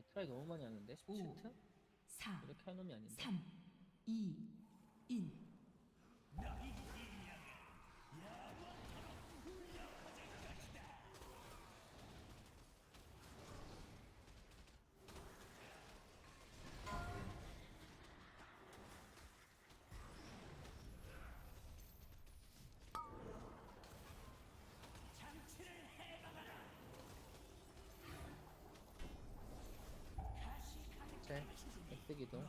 네, 트라이 너무 많이 하는데 17트? 4, 이렇게 할 놈이 아닌데 3, 2, 1. 엑스기도.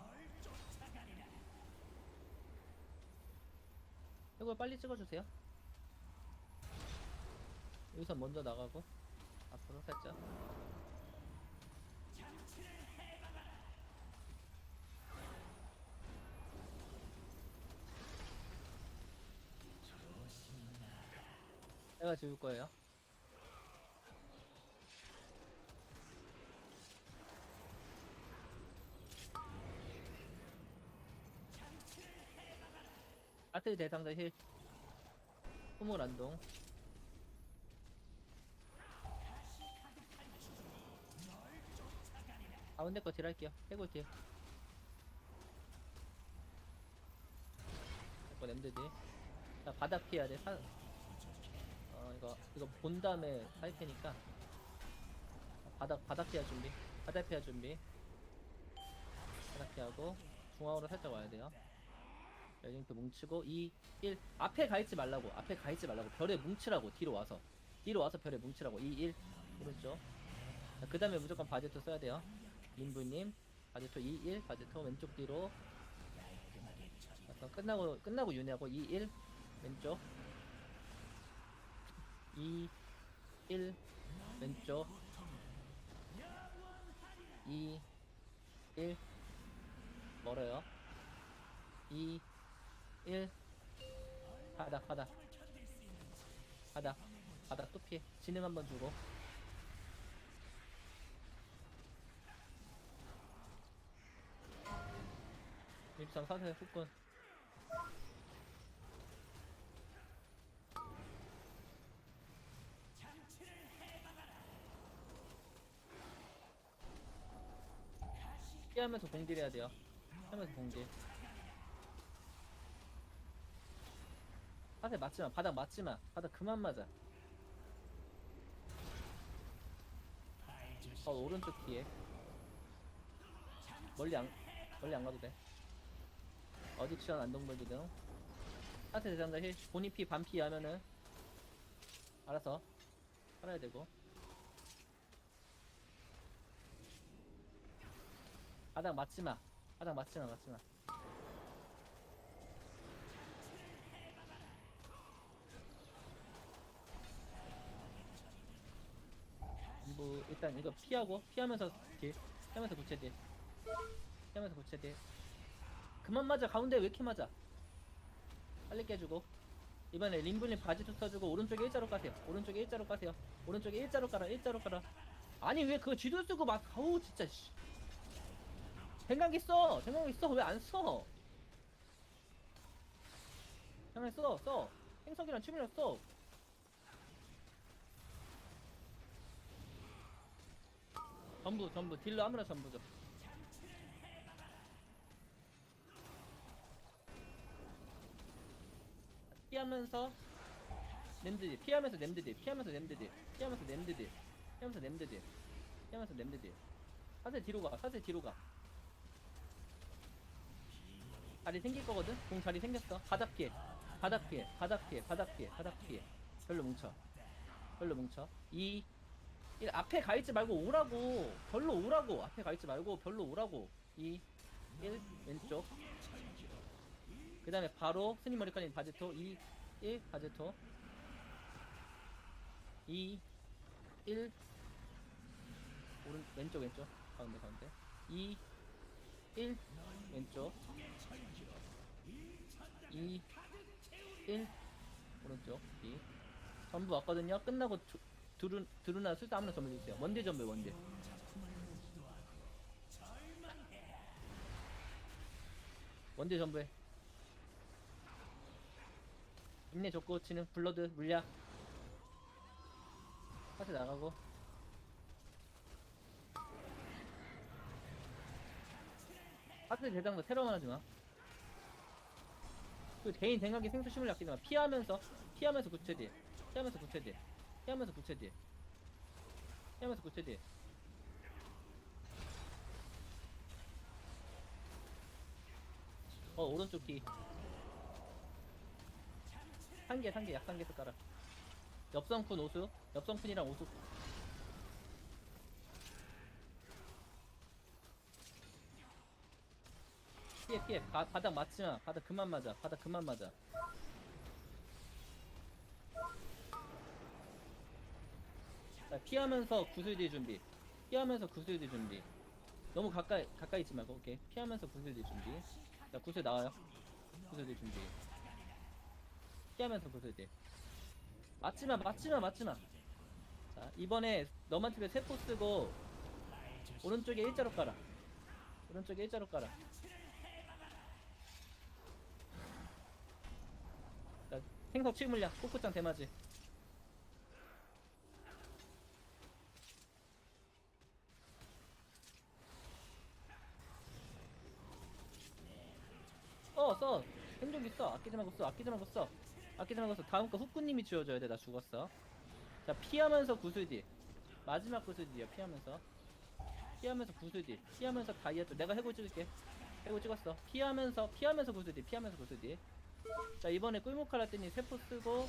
이걸 빨리 찍어주세요. 여기서 먼저 나가고 앞으로 살짝. 내가 지울 거예요 아트 대상자 힐. 후물 안동. 가운데 거 딜할게요. 해골 딜. 이거 냄드 딜자 바닥 피해야 돼. 사... 어 이거 이거 본 다음에 살 테니까. 바닥 바닥 피할 준비. 바닥 피할 준비. 바닥 피하고 중앙으로 살짝 와야 돼요 열링크 뭉치고 2, 1 앞에 가있지 말라고 앞에 가있지 말라고 별에 뭉치라고 뒤로 와서 뒤로 와서 별에 뭉치라고 2, 1 오른쪽 그 다음에 무조건 바제토 써야 돼요. 민부님 바제토 2, 1 바제토 왼쪽 뒤로. 끝나고 끝나고 윤회하고 2, 1 왼쪽. 2, 1 왼쪽. 2, 1 멀어요. 2, 1 바닥 바닥 바닥 바닥 또 피해. 진행 한번 주고. 일상 사세 후끈. 피하면서 공딜 해야 돼요. 피하면서 공딜 바닥 맞지마. 바닥 맞지마. 바닥 그만 맞아. 어 오른쪽 뒤에. 멀리 안 멀리 안 가도 돼. 어딕션 안동벌드 등. 하트 대상자 힐. 본인 피 반피 하면은. 알아서. 살아야 되고. 바닥 맞지마. 바닥 맞지마 맞지마 일단 이거 피하고 피하면서 딜 피하면서 구체 딜. 피하면서 구체 딜. 그만 맞아. 가운데 왜 이렇게 맞아? 빨리 깨주고. 이번에 림블님 바지도 써주고 오른쪽에 일자로 까세요. 오른쪽에 일자로 까세요. 오른쪽에 일자로 깔아 일자로 깔아. 아니 왜 그거 쥐도 쓰고 막 어우 진짜 씨. 생각 있어 생각 있어 왜 안 써? 생각 써. 써. 행석이랑 춤이랑 써. 전부 전부. 딜러 아무나 전부죠. 피하면서 냄드딜 피하면서 냄드딜 피하면서 냄드딜 피하면서 냄드딜 피하면서 냄드딜 피하면서 냄드딜 사슬 뒤로 가 사슬 뒤로 가. 자리 생길 거거든? 공 자리 생겼어. 바닥 피해 바닥 피해 바닥 피해 바닥 피해 바닥 피해 별로 뭉쳐. 별로 뭉쳐. 2 1 앞에 가있지 말고 오라고. 별로 오라고. 앞에 가있지 말고 별로 오라고. 2 1 왼쪽. 그 다음에 바로 스님 머리카락 바제토. 2 1 바제토. 2 1 오른 왼쪽 왼쪽. 가운데 가운데. 2 1 왼쪽. 2 1 오른쪽. 2 전부 왔거든요. 끝나고 두, 두루, 두루나 술사 아무나 전부 주세요 원딜 전부 원딜 원딜 전부해 인내 좋고 치는 블러드 물약 파트 나가고 하트 대장도 테러만 하지 마. 그 개인 생각에 생수 심을 아끼지 마. 피하면서 피하면서 구체 뒤. 피하면서 구체 뒤. 피하면서 구체 뒤. 피하면서 구체 뒤. 어 오른쪽 뒤. 한개 한개 약 한개 숟가락. 엽성쿤 오수. 엽성쿤이랑 오수. 피해 피해 바, 바닥 맞지 마 바닥 그만 맞아 바닥 그만 맞아 피하면서 구슬뒤 준비. 피하면서 구슬뒤 준비. 너무 가까이 가까이 있지 말고 오케이. 피하면서 구슬뒤 준비. 자 구슬 나와요. 구슬뒤 준비. 피하면서 구슬뒤. 맞지마 맞지마 맞지마. 자 이번에 너만 집에 세포 쓰고 오른쪽에 일자로 깔아. 오른쪽에 일자로 깔아. 자, 생석 치물량 꼬꾸짱 대마지 어, 써. 생존기 써. 아끼지 말고 써. 아끼지 말고 써. 아끼지 말고 써. 다음 거 후쿠님이 지워줘야 돼. 나 죽었어. 자, 피하면서 구슬디. 마지막 구슬디야. 피하면서. 피하면서 구슬디. 피하면서 다이아 쪽. 내가 해골 찍을게. 해골 찍었어. 피하면서, 피하면서 구슬디. 피하면서 구슬디. 자, 이번에 꿀목칼라 떼니 세포 쓰고,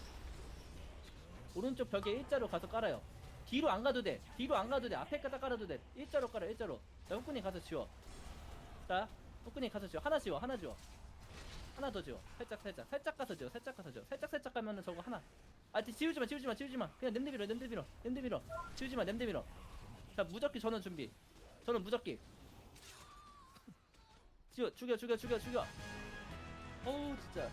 오른쪽 벽에 일자로 가서 깔아요. 뒤로 안 가도 돼. 뒤로 안 가도 돼. 앞에 까다 깔아도 돼. 일자로 깔아, 일자로. 자, 후쿠님 가서 지워. 자, 후쿠님 가서 지워. 하나 지워, 하나 지워. 하나 더 지워. 살짝, 살짝. 살짝 가서 지워. 살짝 가서 지워. 살짝, 살짝 가면은 저거 하나. 아, 지- 지우지 마, 지우지 마, 지우지 마. 그냥 냄새 밀어, 냄새 밀어, 냄새 밀어. 지우지 마, 냄새 밀어. 자, 무적기 전원 준비. 전원 무적기. 지워, 죽여, 죽여, 죽여, 죽여. 어우, 진짜.